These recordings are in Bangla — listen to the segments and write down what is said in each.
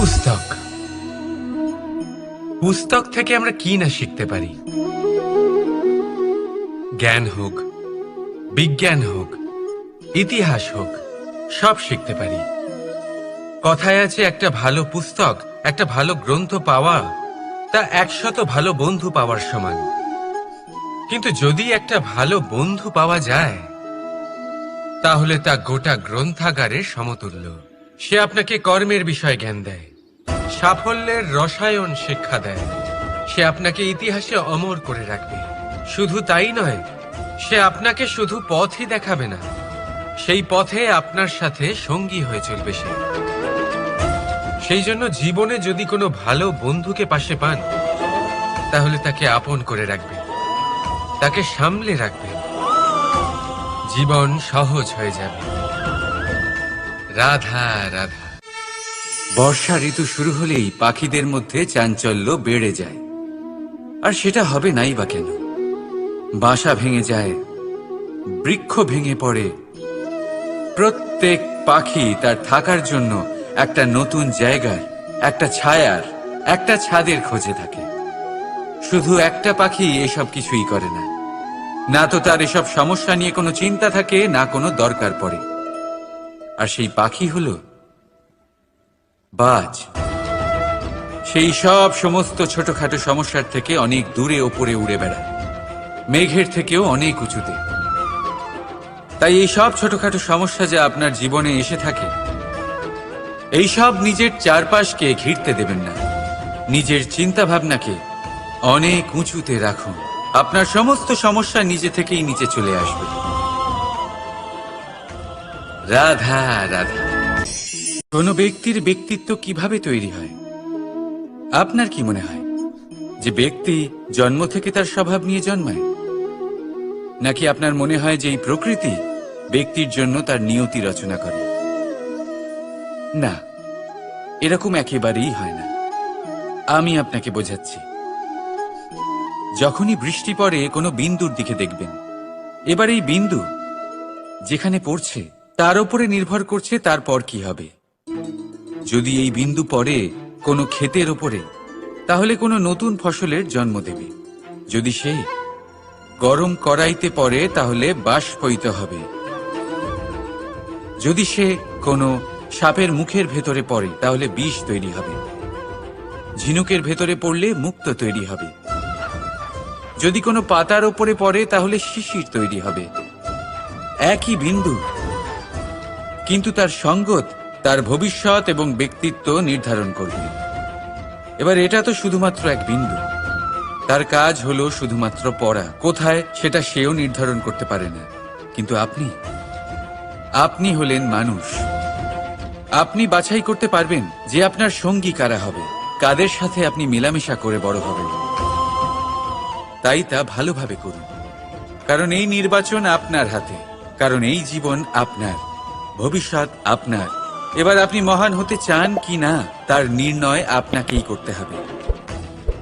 পুস্তক। পুস্তক থেকে আমরা কি না শিখতে পারি? জ্ঞান হোক, বিজ্ঞান হোক, ইতিহাস হোক, সব শিখতে পারি। কথায় আছে, একটা ভালো পুস্তক, একটা ভালো গ্রন্থ পাওয়া, তা একশত ভালো বন্ধু পাওয়ার সমান। কিন্তু যদি একটা ভালো বন্ধু পাওয়া যায়, তাহলে তা গোটা গ্রন্থাগারের সমতুল্য। সে আপনাকে কর্মের বিষয়ে জ্ঞান দেয়। সাফল্যের রসায়ন শিক্ষা দেয়। সে আপনাকে ইতিহাসে অমর করে রাখবে। শুধু তাই নয়, সে আপনাকে শুধু পথই দেখাবে না, সেই পথে আপনার সাথে সঙ্গী হয়ে চলবে সে। সেই জন্য জীবনে যদি কোনো ভালো বন্ধুকে পাশে পান, তাহলে তাকে আপন করে রাখবে, তাকে সামলে রাখবে। জীবন সহজ হয়ে যাবে। রাধা রাধা। বর্ষা ঋতু শুরু হলেই পাখিদের মধ্যে চাঞ্চল্য বেড়ে যায়। আর সেটা হবে নাই বা কেন? বাসা ভেঙে যায়, বৃক্ষ ভেঙে পড়ে। প্রত্যেক পাখি তার থাকার জন্য একটা নতুন জায়গার, একটা ছায়ার, একটা ছাদের খোঁজে থাকে। শুধু একটা পাখি এসব কিছুই করে না। না তো তার এসব সমস্যা নিয়ে কোনো চিন্তা থাকে, না কোনো দরকার পড়ে। আর সেই পাখি হলো বাজ। সেই সব সমস্ত ছোটখাটো সমস্যার থেকে অনেক দূরে, ওপরে উড়ে বেড়ায়। মেঘের থেকেও অনেক উঁচুতে। তাই এই সব ছোটখাটো সমস্যা যা আপনার জীবনে এসে থাকে, এই সব নিজের চারপাশকে ঘিরতে দেবেন না। নিজের চিন্তা ভাবনাকে অনেক উঁচুতে রাখুন। আপনার সমস্ত সমস্যা নিজে থেকেই নিচে চলে আসবে। রাধা রাধা। কোনো ব্যক্তির ব্যক্তিত্ব কীভাবে তৈরি হয়? আপনার কি মনে হয় যে ব্যক্তি জন্ম থেকে তার স্বভাব নিয়ে জন্মায়? নাকি আপনার মনে হয় যে এই প্রকৃতি ব্যক্তির জন্য তার নিয়তি রচনা করে? না, এরকম একেবারেই হয় না। আমি আপনাকে বোঝাচ্ছি। যখনই বৃষ্টি পড়ে, কোনো বিন্দুর দিকে দেখবেন। এবার এই বিন্দু যেখানে পড়ছে, তার উপরে নির্ভর করছে তারপর কি হবে। যদি এই বিন্দু পড়ে কোনো ক্ষেতের ওপরে তাহলে কোনো নতুন ফসলের জন্ম দেবে। যদি সে গরম কড়াইতে পড়ে, তাহলে বাষ্পইত হবে। যদি সে কোনো সাপের মুখের ভেতরে পড়ে, তাহলে বিষ তৈরি হবে। ঝিনুকের ভেতরে পড়লে মুক্ত তৈরি হবে। যদি কোনো পাতার ওপরে পড়ে, তাহলে শিশির তৈরি হবে। একই বিন্দু, কিন্তু তার সঙ্গত তার ভবিষ্যৎ এবং ব্যক্তিত্ব নির্ধারণ করবে। এবার এটা তো শুধুমাত্র এক বিন্দু। তার কাজ হলো শুধুমাত্র পড়া। কোথায়? সেটা সেও নির্ধারণ করতে পারে না। কিন্তু আপনি? আপনি হলেন মানুষ। আপনি বাছাই করতে পারবেন যে আপনার সঙ্গী কারা হবে। কাদের সাথে আপনি মেলামেশা করে বড় হবেন। তাই তা ভালোভাবে করুন। কারণ এই নির্বাচন আপনার হাতে। কারণ এই জীবন আপনার। ভবিষ্যৎ আপনার। এবার আপনি মহান হতে চান কি না, তার নির্ণয় আপনাকেই করতে হবে।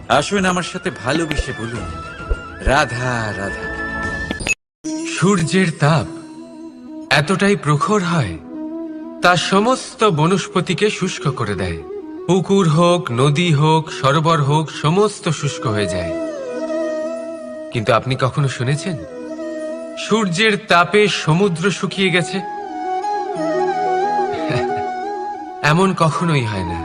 আসুন আমার সাথে ভালোবেসে বলুন, রাধা রাধা। সূর্যের তাপ এতটাই প্রখর হয়, তা সমস্ত বনস্পতিকে শুষ্ক করে দেয়। পুকুর হোক, নদী হোক, সরোবর হোক, সমস্ত শুষ্ক হয়ে যায়। কিন্তু আপনি কখনো শুনেছেন? সূর্যের তাপে সমুদ্র শুকিয়ে গেছে। এমন কখনোই হয় না।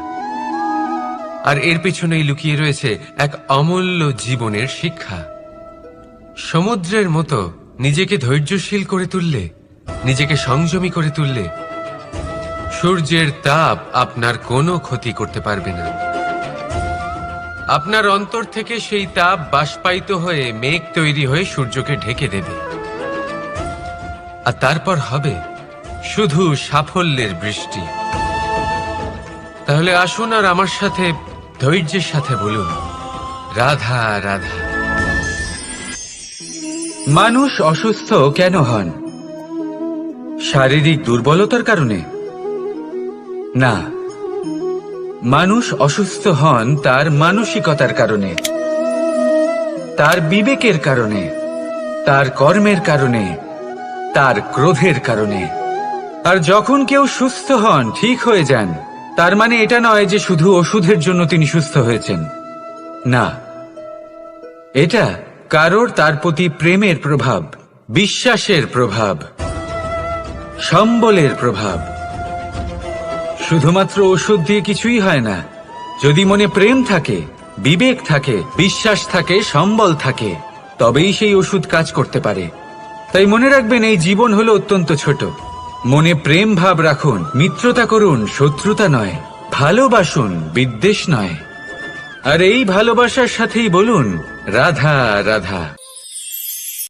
আর এর পেছনেই লুকিয়ে রয়েছে এক অমূল্য জীবনের শিক্ষা। সমুদ্রের মতো নিজেকে ধৈর্যশীল করে তুললে, নিজেকে সংযমী করে তুললে, সূর্যের তাপ আপনার কোনো ক্ষতি করতে পারবে না। আপনার অন্তর থেকে সেই তাপ বাষ্পায়িত হয়ে মেঘ তৈরি হয়ে সূর্যকে ঢেকে দেবে। আর তারপর হবে শুধু সাফল্যের বৃষ্টি। তাহলে আসুন আর আমার সাথে ধৈর্যের সাথে বলুন। রাধা রাধা। মানুষ অসুস্থ কেন হন? শারীরিক দুর্বলতার কারণে? না। মানুষ অসুস্থ হন তার মানসিকতার কারণে। তার বিবেকের কারণে। তার কর্মের কারণে। তার ক্রোধের কারণে। আর যখন কেউ সুস্থ হন, ঠিক হয়ে যান। তার মানে এটা নয় যে শুধু ওষুধের জন্য তিনি সুস্থ হয়েছেন। না। এটা কারোর তার প্রতি প্রেমের প্রভাব, বিশ্বাসের প্রভাব, সম্বলের প্রভাব। শুধুমাত্র ওষুধ দিয়ে কিছুই হয় না। যদি মনে প্রেম থাকে, বিবেক থাকে, বিশ্বাস থাকে, সম্বল থাকে, তবেই সেই ওষুধ কাজ করতে পারে। তাই মনে রাখবেন, এই জীবন হলো অত্যন্ত ছোট। মনে প্রেম ভাব রাখুন, মিত্রতা করুন, শত্রুতা নয়, ভালোবাসুন, বিদ্বেষ নয়। আর এই ভালোবাসার সাথেই বলুন, রাধা রাধা।